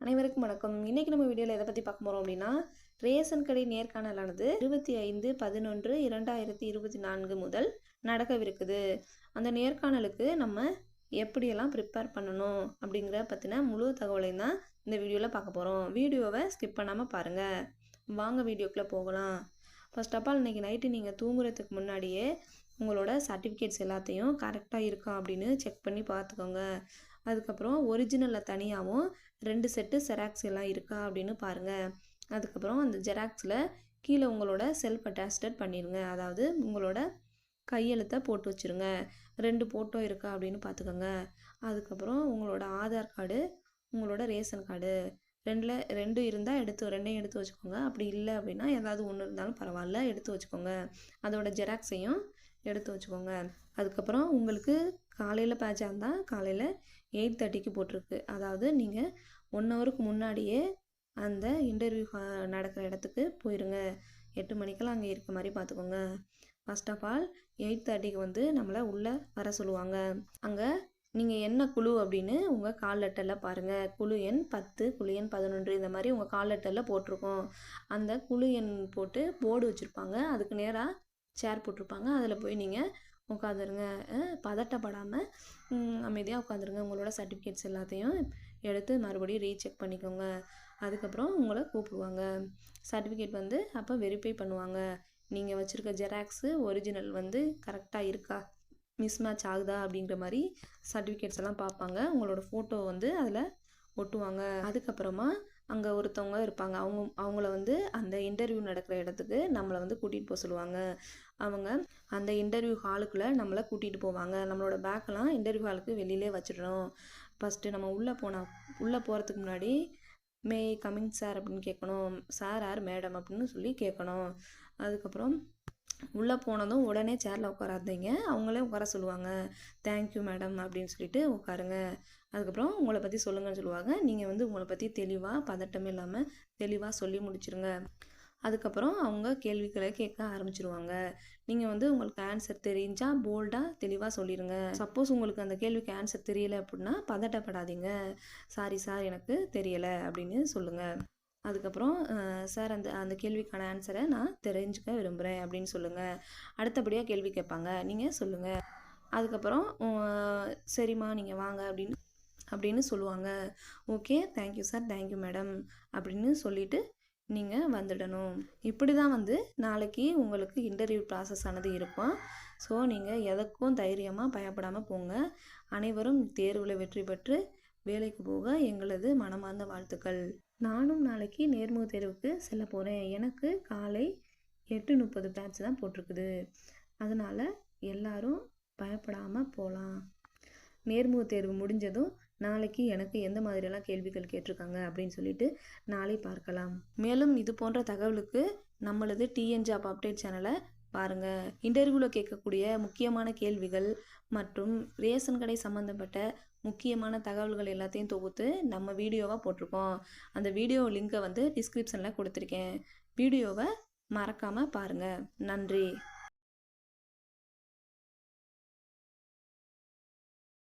அனைவருக்கும் வணக்கம். இன்றைக்கி நம்ம வீடியோவில் எதை பற்றி பார்க்க போகிறோம் அப்படின்னா ரேஷன் கடை நேர்காணலானது இருபத்தி ஐந்து பதினொன்று இரண்டாயிரத்தி இருபத்தி நான்கு முதல் நடக்கவிருக்குது. அந்த நேர்காணலுக்கு நம்ம எப்படியெல்லாம் ப்ரிப்பேர் பண்ணணும் அப்படிங்கிற பற்றின முழு தகவலையும் தான் இந்த வீடியோவில் பார்க்க போகிறோம் வீடியோவை ஸ்கிப் பண்ணாமல் பாருங்கள் வாங்க வீடியோக்குள்ளே போகலாம். ஃபர்ஸ்ட் ஆஃப் ஆல் இன்றைக்கி நைட்டு நீங்கள் தூங்குறதுக்கு முன்னாடியே உங்களோட சர்டிஃபிகேட்ஸ் எல்லாத்தையும் கரெக்டாக இருக்கா அப்படின்னு செக் பண்ணி பார்த்துக்கோங்க. அதுக்கப்புறம் ஒரிஜினலில் தனியாகவும் ரெண்டு செட்டு ஜெராக்ஸ் எல்லாம் இருக்கா அப்படின்னு பாருங்கள் அதுக்கப்புறம் அந்த ஜெராக்ஸில் கீழே உங்களோட செல்ஃப் அட்டாஸ்டட் பண்ணிடுங்க அதாவது உங்களோட கையெழுத்தை போட்டு வச்சுருங்க. ரெண்டு ஃபோட்டோ இருக்கா அப்படின்னு பார்த்துக்கோங்க அதுக்கப்புறம் உங்களோட ஆதார் கார்டு உங்களோட ரேஷன் கார்டு ரெண்டில் ரெண்டு இருந்தால் எடுத்து ரெண்டையும் எடுத்து வச்சுக்கோங்க. அப்படி இல்லை அப்படின்னா ஏதாவது ஒன்று இருந்தாலும் பரவாயில்ல எடுத்து வச்சுக்கோங்க. அதோட ஜெராக்ஸையும் எடுத்து வச்சுக்கோங்க. அதுக்கப்புறம் உங்களுக்கு காலையில் பேட்சாக இருந்தால் காலையில் எயிட் தேர்ட்டிக்கு போட்டிருக்கு. அதாவது நீங்கள் ஒன் ஹவருக்கு முன்னாடியே அந்த இன்டர்வியூ நடக்கிற இடத்துக்கு போயிடுங்க எட்டு மணிக்கெல்லாம் அங்கே இருக்க மாதிரி பார்த்துக்கோங்க ஃபஸ்ட் ஆஃப் ஆல் எயிட் தேர்ட்டிக்கு வந்து நம்மளை உள்ளே வர சொல்லுவாங்க. அங்கே நீங்கள் என்ன குழு அப்படின்னு உங்கள் கால் லெட்டரில் பாருங்கள் குழு எண் பத்து குழு எண் பதினொன்று இந்த மாதிரி உங்கள் கால் லெட்டரில் போட்டிருக்கோம். அந்த குழு எண் போட்டு போர்டு வச்சுருப்பாங்க. அதுக்கு நேராக சேர் போட்டிருப்பாங்க. அதில் போய் நீங்கள் உட்காந்துருங்க. பதட்டப்படாமல் அமைதியாக உட்காந்துருங்க. உங்களோட சர்டிஃபிகேட்ஸ் எல்லாத்தையும் எடுத்து மறுபடியும் ரீசெக் பண்ணிக்கோங்க. அதுக்கப்புறம் உங்களை கூப்பிடுவாங்க. சர்டிஃபிகேட் வந்து அப்போ வெரிஃபை பண்ணுவாங்க. நீங்கள் வச்சுருக்க ஜெராக்ஸு ஒரிஜினல் வந்து கரெக்டாக இருக்கா? மிஸ் மேட்ச் ஆகுதா? அப்படிங்கிற மாதிரி சர்டிஃபிகேட்ஸ் எல்லாம் பார்ப்பாங்க. உங்களோட ஃபோட்டோ வந்து அதில் ஒட்டுவாங்க. அதுக்கப்புறமா அங்கே ஒருத்தவங்க இருப்பாங்க. அவங்க அவங்கள வந்து அந்த இன்டர்வியூ நடக்கிற இடத்துக்கு நம்மளை வந்து கூட்டிகிட்டு போக சொல்லுவாங்க. அவங்க அந்த இன்டர்வியூ ஹாலுக்குள்ளே நம்மளை கூட்டிகிட்டு போவாங்க. நம்மளோட பேக்கெலாம் இன்டர்வியூ ஹாலுக்கு வெளியிலே வச்சிடணும். ஃபஸ்ட்டு நம்ம உள்ளே போனால் உள்ளே போகிறதுக்கு முன்னாடி மே கமிங் சார் அப்படின்னு கேட்கணும். சார் ஆர் மேடம் அப்படின்னு சொல்லி கேட்கணும். அதுக்கப்புறம் உள்ளே போனதும் உடனே சேரில் உட்காராதீங்க. அவங்களே உட்கார சொல்லுவாங்க. தேங்க்யூ மேடம் அப்படின்னு சொல்லிட்டு உட்காருங்க. அதுக்கப்புறம் உங்களை பற்றி சொல்லுங்கன்னு சொல்லுவாங்க. நீங்கள் வந்து உங்களை பற்றி தெளிவாக பதட்டமே இல்லாமல் தெளிவாக சொல்லி முடிச்சிருங்க. அதுக்கப்புறம் அவங்க கேள்விகளை கேட்க ஆரம்பிச்சிருவாங்க. நீங்கள் வந்து உங்களுக்கு ஆன்சர் தெரிஞ்சால் போல்டாக தெளிவாக சொல்லிடுங்க சப்போஸ் உங்களுக்கு அந்த கேள்விக்கு ஆன்சர் தெரியலை அப்படின்னா பதட்டப்படாதீங்க. சாரி சார் எனக்கு தெரியலை அப்படின்னு சொல்லுங்கள் அதுக்கப்புறம் சார் அந்த அந்த கேள்விக்கான ஆன்சரை நான் தெரிஞ்சுக்க விரும்புகிறேன் அப்படின்னு சொல்லுங்கள் அடுத்தபடியாக கேள்வி கேட்பாங்க. நீங்கள் சொல்லுங்கள் அதுக்கப்புறம் சரிம்மா நீங்கள் வாங்க அப்படின்னு அப்படின்னு சொல்லுவாங்க. Okay thank you sir thank you madam அப்படின்னு சொல்லிவிட்டு நீங்கள் வந்துடணும். இப்படி தான் வந்து நாளைக்கு உங்களுக்கு இன்டர்வியூ ப்ராசஸ் ஆனது இருக்கும். ஸோ நீங்கள் எதற்கும் தைரியமாக பயப்படாமல் போங்க. அனைவரும் தேர்வில் வெற்றி பெற்று வேலைக்கு போக எங்களது மனமார்ந்த வாழ்த்துக்கள். நானும் நாளைக்கு நேர்முக தேர்வுக்கு செல்ல போகிறேன் எனக்கு காலை எட்டு முப்பது பேட்ச் தான் போட்டிருக்குது. அதனால் எல்லாரும் பயப்படாமல் போகலாம் நேர்முக தேர்வு முடிஞ்சதும் நாளைக்கு எனக்கு எந்த மாதிரியெல்லாம் கேள்விகள் கேட்டிருக்காங்க அப்படின்னு சொல்லிட்டு நாளை பார்க்கலாம். மேலும் இது போன்ற தகவலுக்கு நம்மளது டிஎன் ஜாப் அப்டேட் சேனலை பாருங்கள் இன்டர்வியூவில் கேட்கக்கூடிய முக்கியமான கேள்விகள் மற்றும் ரேஷன் கடை சம்மந்தப்பட்ட முக்கியமான தகவல்கள் எல்லாத்தையும் தொகுத்து நம்ம வீடியோவாக போட்டிருக்கோம். அந்த வீடியோ லிங்க்கை வந்து டிஸ்கிரிப்ஷனில் கொடுத்துருக்கேன். வீடியோவை மறக்காமல் பாருங்கள் நன்றி.